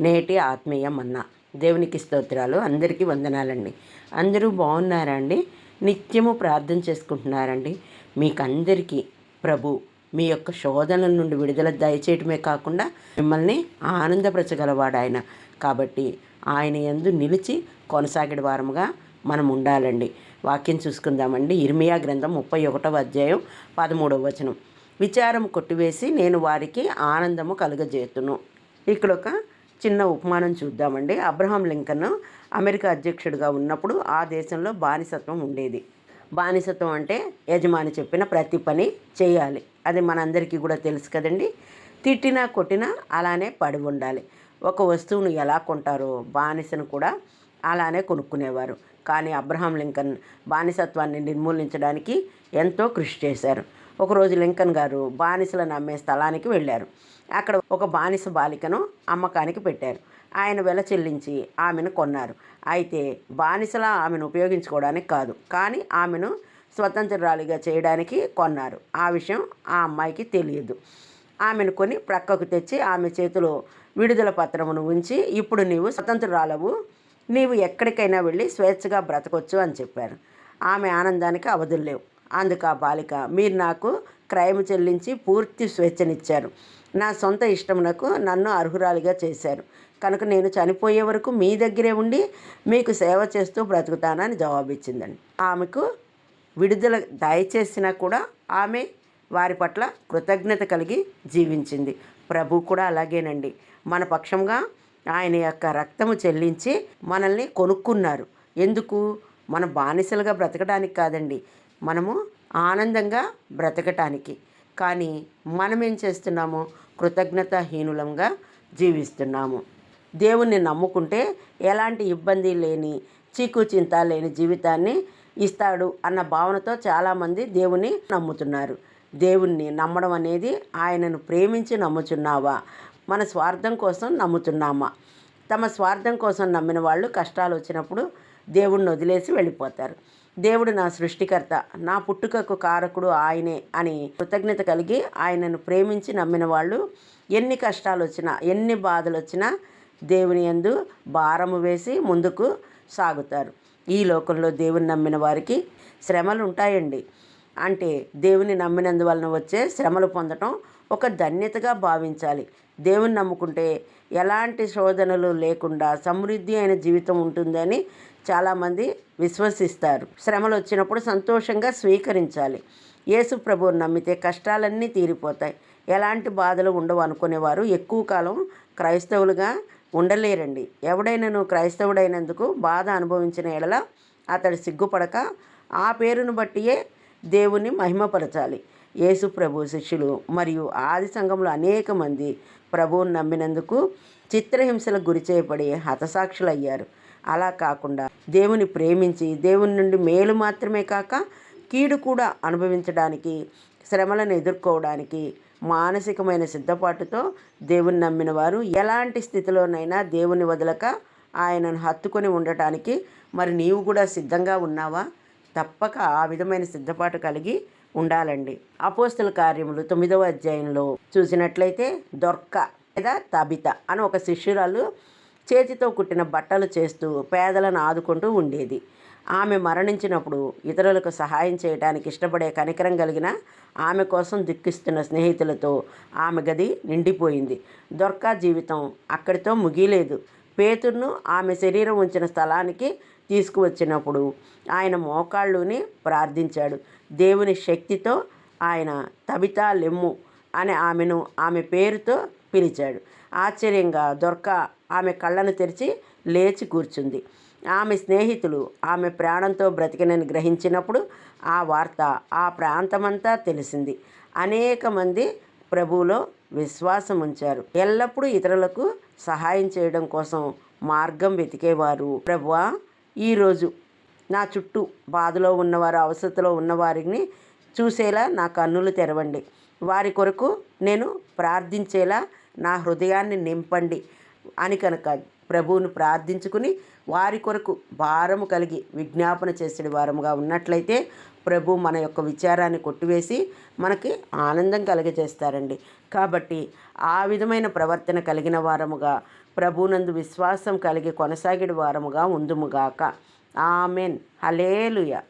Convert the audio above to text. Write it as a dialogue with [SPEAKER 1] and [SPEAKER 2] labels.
[SPEAKER 1] నేటి ఆత్మీయ మన్న దేవునికి స్తోత్రాలు అందరికీ వందనాలండి. అందరూ బాగున్నారా అండి నిత్యము ప్రార్థన చేసుకుంటున్నారండి. మీకు అందరికీ ప్రభు మీ యొక్క శోధనల నుండి విడుదల దయచేయటమే కాకుండా మిమ్మల్ని ఆనందపరచగలవాడు ఆయన కాబట్టి ఆయన యందు నిలిచి కొనసాగిన వారముగా మనం ఉండాలండి. వాక్యం చూసుకుందామండి. ఇర్మియా గ్రంథం ముప్పై ఒకటవ అధ్యాయం పదమూడవ వచనం. విచారం కొట్టివేసి నేను వారికి ఆనందము కలుగజేతును ఇక్కడ ఒక చిన్న ఉపమానం చూద్దామండి. అబ్రహాం లింకన్ అమెరికా అధ్యక్షుడిగా ఉన్నప్పుడు ఆ దేశంలో బానిసత్వం ఉండేది. బానిసత్వం అంటే యజమాని చెప్పిన ప్రతి పని చేయాలి. అది మనందరికీ కూడా తెలుసు కదండి. తిట్టినా కొట్టినా అలానే పడి ఉండాలి. ఒక వస్తువును ఎలా కొంటారో బానిసను కూడా అలానే కొనుక్కునేవారు. కానీ అబ్రహాం లింకన్ బానిసత్వాన్ని నిర్మూలించడానికి ఎంతో కృషి చేశారు. ఒకరోజు లింకన్ గారు బానిసలను అమ్మే స్థలానికి వెళ్ళారు. అక్కడ ఒక బానిస బాలికను అమ్మకానికి పెట్టారు. ఆయన వెల చెల్లించి ఆమెను కొన్నారు. అయితే బానిసలా ఆమెను ఉపయోగించుకోవడానికి కాదు కానీ ఆమెను స్వతంత్రురాలిగా చేయడానికి కొన్నారు. ఆ విషయం ఆ అమ్మాయికి తెలియదు. ఆమెను కొని ప్రక్కకు తెచ్చి ఆమె చేతిలో విడుదల పత్రమును ఉంచి ఇప్పుడు నీవు స్వతంత్రురాలవు. నీవు ఎక్కడికైనా వెళ్ళి స్వేచ్ఛగా బ్రతకొచ్చు అని చెప్పారు. ఆమె ఆనందానికి అవధులు లేవు. అందుకు ఆ బాలిక మీరు నాకు క్రైమ్ చెల్లించి పూర్తి స్వేచ్ఛనిచ్చారు. నా సొంత ఇష్టమునకు నన్ను అర్హురాలిగా చేశారు. కనుక నేను చనిపోయే వరకు మీ దగ్గరే ఉండి మీకు సేవ చేస్తూ బ్రతుకుతానని జవాబిచ్చిందండి. ఆమెకు విడుదల దయచేసినా కూడా ఆమె వారి పట్ల కృతజ్ఞత కలిగి జీవించింది. ప్రభు కూడా అలాగేనండి. మన పక్షంగా ఆయన యొక్క రక్తము చెల్లించి మనల్ని కొనుక్కున్నారు. ఎందుకు? మన బానిసలుగా బ్రతకడానికి కాదండి. మనము ఆనందంగా బ్రతకటానికి. కానీ మనం ఏం చేస్తున్నాము? కృతజ్ఞతాహీనులంగా జీవిస్తున్నాము. దేవుణ్ణి నమ్ముకుంటే ఎలాంటి ఇబ్బంది లేని చీకు చింత లేని జీవితాన్ని ఇస్తాడు అన్న భావనతో చాలామంది దేవుని నమ్ముతున్నారు. దేవుణ్ణి నమ్మడం అనేది ఆయనను ప్రేమించి నమ్ముచున్నావా? మన స్వార్థం కోసం నమ్ముతున్నామా? తమ స్వార్థం కోసం నమ్మిన వాళ్ళు కష్టాలు వచ్చినప్పుడు దేవుణ్ణి వదిలేసి వెళ్ళిపోతారు. దేవుడు నా సృష్టికర్త నా పుట్టుకకు కారకుడు ఆయనే అని కృతజ్ఞత కలిగి ఆయనను ప్రేమించి నమ్మిన వాళ్ళు ఎన్ని కష్టాలు వచ్చినా ఎన్ని బాధలు వచ్చినా దేవుని యందు భారము వేసి ముందుకు సాగుతారు. ఈ లోకంలో దేవుని నమ్మిన వారికి శ్రమలు ఉంటాయండి అంటే దేవుని నమ్మినందువలన వచ్చే శ్రమలు పొందటం ఒక ధన్యతగా భావించాలి. దేవుని నమ్ముకుంటే ఎలాంటి శోధనలు లేకుండా సమృద్ధి అయిన జీవితం ఉంటుందని చాలామంది విశ్వసిస్తారు. శ్రమలు వచ్చినప్పుడు సంతోషంగా స్వీకరించాలి. యేసు ప్రభువుని నమ్మితే కష్టాలన్నీ తీరిపోతాయి. ఎలాంటి బాధలు ఉండవు అనుకునేవారు. ఎక్కువ కాలం క్రైస్తవులుగా ఉండలేరండి. ఎవడైనాను క్రైస్తవుడైనందుకు బాధ అనుభవించిన ఎడల అతడు సిగ్గుపడక ఆ పేరును బట్టియే దేవుని మహిమపరచాలి. యేసు ప్రభు శిష్యులు మరియు ఆది సంఘంలో అనేక మంది ప్రభువుని నమ్మినందుకు చిత్రహింసలకు గురి చేయబడి హతసాక్షులయ్యారు. అలా కాకుండా దేవుని ప్రేమించి దేవుని నుండి మేలు మాత్రమే కాక కీడు కూడా అనుభవించడానికి శ్రమలను ఎదుర్కోవడానికి మానసికమైన సిద్ధపాటుతో దేవుని నమ్మిన వారు ఎలాంటి స్థితిలోనైనా దేవుని వదలక ఆయనను హత్తుకొని ఉండటానికి మరి నీవు కూడా సిద్ధంగా ఉన్నావా? తప్పక ఆ విధమైన సిద్ధపాటు కలిగి ఉండాలండి. అపోస్తుల కార్యములు తొమ్మిదవ అధ్యాయంలో చూసినట్లయితే దొర్క లేదా తబిత అని ఒక శిష్యురాలు చేతితో కుట్టిన బట్టలు చేస్తూ పేదలను ఆదుకుంటూ ఉండేది. ఆమె మరణించినప్పుడు ఇతరులకు సహాయం చేయడానికి ఇష్టపడే కనికరం కలిగిన ఆమె కోసం దుఃఖిస్తున్న స్నేహితులతో ఆమె గది నిండిపోయింది. దొర్కా జీవితం అక్కడితో ముగిలేదు పేతుర్ను ఆమె శరీరం ఉంచిన స్థలానికి తీసుకువచ్చినప్పుడు ఆయన మోకాళ్ళుని ప్రార్థించాడు. దేవుని శక్తితో ఆయన తబితా లెమ్ము అనే ఆమెను ఆమె పేరుతో పిలిచాడు. ఆశ్చర్యంగా దొర్క ఆమె కళ్ళను తెరిచి లేచి కూర్చుంది. ఆమె స్నేహితులు ఆమె ప్రాణంతో బ్రతికినని గ్రహించినప్పుడు ఆ వార్త ఆ ప్రాంతమంతా తెలిసింది. అనేక మంది ప్రభువులో విశ్వాసం ఉంచారు. ఎల్లప్పుడూ ఇతరులకు సహాయం చేయడం కోసం మార్గం వెతికేవారు. ప్రభువా ఈరోజు నా చుట్టూ బాధలో ఉన్నవారు అవసరతలో ఉన్నవారిని చూసేలా నా కన్నులు తెరవండి. వారి కొరకు నేను ప్రార్థించేలా నా హృదయాన్ని నింపండి అని కనుక ప్రభువును ప్రార్థించుకుని వారి కొరకు భారము కలిగి విజ్ఞాపన చేసే వారముగా ఉన్నట్లయితే ప్రభు మన యొక్క విచారాన్ని కొట్టివేసి మనకి ఆనందం కలిగజేస్తారండి. కాబట్టి ఆ విధమైన ప్రవర్తన కలిగిన వారముగా ప్రభునందు విశ్వాసం కలిగి కొనసాగిడి వారముగా ఉందుముగాక ఆమెన్. హలేలుయ